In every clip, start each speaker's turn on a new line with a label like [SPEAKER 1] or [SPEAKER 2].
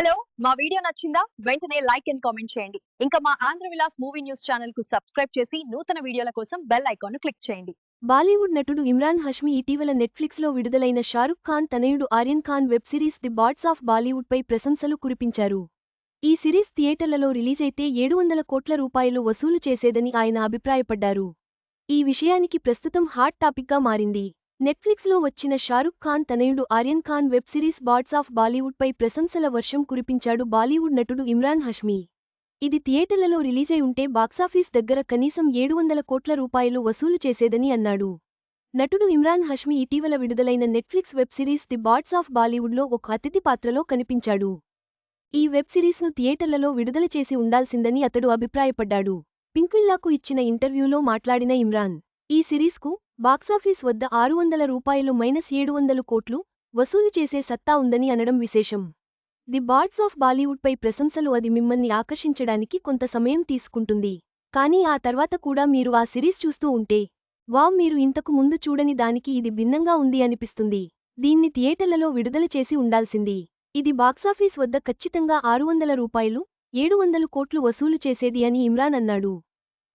[SPEAKER 1] Hello మా video నచ్చిందా? వెంటనే లైక్ అండ్ కామెంట్ చేయండి. ఇంకా మా ఆంధ్ర విలాస్ మూవీ న్యూస్ ఛానల్కు సబ్స్క్రైబ్ చేసి నూతన వీడియోల కోసం బెల్ ఐకాన్ క్లిక్ చేయండి.
[SPEAKER 2] బాలీవుడ్ నటుడు ఇమ్రాన్ హష్మీ ఇటీవల నెట్ఫ్లిక్స్లో విడుదలైన షారుఖ్ ఖాన్ తనయుడు Aryan Khan web series the bads of బాలీవుడ్పై ప్రశంసలు కురిపించారు. ఈ సిరీస్ థియేటర్లలో రిలీజైతే ఏడు వందల కోట్ల రూపాయలు వసూలు చేసేదని ఆయన అభిప్రాయపడ్డారు. ఈ విషయానికి ప్రస్తుతం హాట్ టాపిక్గా మారింది. నెట్ఫ్లిక్స్లో వచ్చిన షారుఖ్ ఖాన్ తనయుడు Aryan Khan web series bads of బాలీవుడ్పై ప్రశంసల వర్షం కురిపించాడు బాలీవుడ్ నటుడు ఇమ్రాన్ హష్మీ. ఇది థియేటర్లలో రిలీజై ఉంటే బాక్సాఫీస్ దగ్గర కనీసం ఏడు వందల కోట్ల రూపాయలు వసూలు చేసేదని అన్నాడు. నటుడు ఇమ్రాన్ హష్మీ ఇటీవల విడుదలైన Netflix web series the bads of బాలీవుడ్లో ఒక అతిథి పాత్రలో కనిపించాడు. ఈ వెబ్ సిరీస్ను థియేటర్లలో విడుదల చేసి ఉండాల్సిందని అతడు అభిప్రాయపడ్డాడు. పింక్విల్లాకు ఇచ్చిన ఇంటర్వ్యూలో మాట్లాడిన ఇమ్రాన్ ఈ సిరీస్కు బాక్సాఫీస్ వద్ద ఆరు వందల రూపాయలు మైనస్ ఏడు వందలు కోట్లు వసూలు చేసే సత్తా ఉందని అనడం విశేషం. ది బార్డ్స్ ఆఫ్ బాలీవుడ్పై ప్రశంసలు అది మిమ్మల్ని ఆకర్షించడానికి కొంత సమయం తీసుకుంటుంది. కానీ ఆ తర్వాత కూడా మీరు ఆ సిరీస్ చూస్తూ ఉంటే వావ్ మీరు ఇంతకు ముందు చూడని దానికి ఇది భిన్నంగా ఉంది అనిపిస్తుంది. దీన్ని థియేటర్లలో విడుదల చేసి ఉండాల్సింది. ఇది బాక్సాఫీస్ వద్ద ఖచ్చితంగా ఆరు వందల రూపాయలు ఏడు వందలు కోట్లు వసూలు చేసేది అని ఇమ్రాన్ అన్నాడు.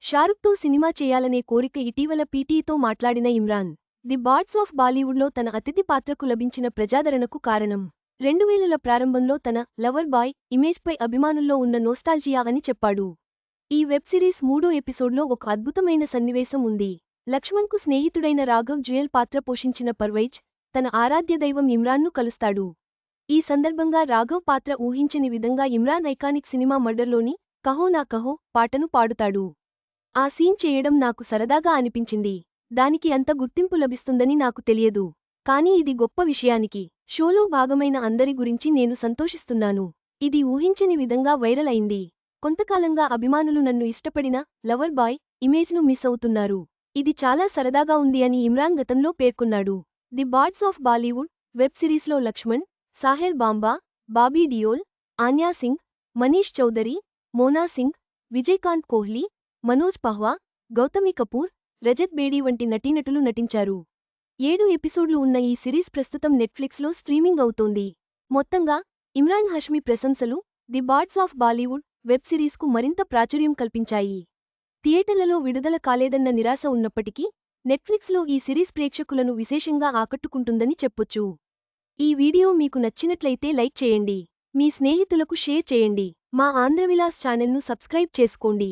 [SPEAKER 2] షారుఖ్తో సినిమా చేయాలనే కోరిక ఇటీవల పీటీతో మాట్లాడిన ఇమ్రాన్. ది బాడ్స్ ఆఫ్ బాలీవుడ్లో తన అతిథి పాత్రకు లభించిన ప్రజాదరణకు కారణం. రెండు వేలుల ప్రారంభంలో తన లవర్ బాయ్ ఇమేజ్పై అభిమానుల్లో ఉన్న నోస్టాల్జియా అని చెప్పాడు. ఈ వెబ్ సిరీస్ మూడో ఎపిసోడ్లో ఒక అద్భుతమైన సన్నివేశం ఉంది. లక్ష్మణ్కు స్నేహితుడైన రాఘవ్ జుయల్ పాత్ర పోషించిన పర్వైజ్ తన ఆరాధ్య దైవం ఇమ్రాన్ను కలుస్తాడు. ఈ సందర్భంగా రాఘవ్ పాత్ర ఊహించని విధంగా ఇమ్రాన్ ఐకానిక్ సినిమా మర్డర్లోని కహో నా కహో పాటను పాడుతాడు. ఆ సీన్ చేయడం నాకు సరదాగా అనిపించింది. దానికి అంత గుర్తింపు లభిస్తుందని నాకు తెలియదు. కానీ ఇది గొప్ప విషయానికి. షోలో భాగమైన అందరి గురించి నేను సంతోషిస్తున్నాను. ఇది ఊహించని విధంగా వైరల్ అయింది. కొంతకాలంగా అభిమానులు నన్ను ఇష్టపడిన లవర్ బాయ్ ఇమేజ్ను మిస్ అవుతున్నారు. ఇది చాలా సరదాగా ఉంది అని ఇమ్రాన్ గతంలో పేర్కొన్నాడు. The bards of Bollywood web సిరీస్లో లక్ష్మణ్ సాహెర్ బాంబా బాబీ డియోల్ ఆన్యా సింగ్ మనీష్ చౌదరి మోనా సింగ్ విజయకాంత్ కోహ్లీ మనోజ్ పహ్వా గౌతమి కపూర్ రజత్ బేడీ వంటి నటీనటులు నటించారు. ఏడు ఎపిసోడ్లు ఉన్న ఈ సిరీస్ ప్రస్తుతం నెట్ఫ్లిక్స్లో స్ట్రీమింగ్ అవుతోంది. మొత్తంగా ఇమ్రాన్ హష్మీ ప్రశంసలు the bards of Bollywood web సిరీస్కు మరింత ప్రాచుర్యం కల్పించాయి. థియేటర్లలో విడుదల కాలేదన్న నిరాశ ఉన్నప్పటికీ నెట్ఫ్లిక్స్లో ఈ సిరీస్ ప్రేక్షకులను విశేషంగా ఆకట్టుకుంటుందని చెప్పొచ్చు. ఈ వీడియో మీకు నచ్చినట్లయితే లైక్ చేయండి. మీ స్నేహితులకు షేర్ చేయండి. మా ఆంధ్రవిలాస్ ఛానల్ను సబ్స్క్రైబ్ చేసుకోండి.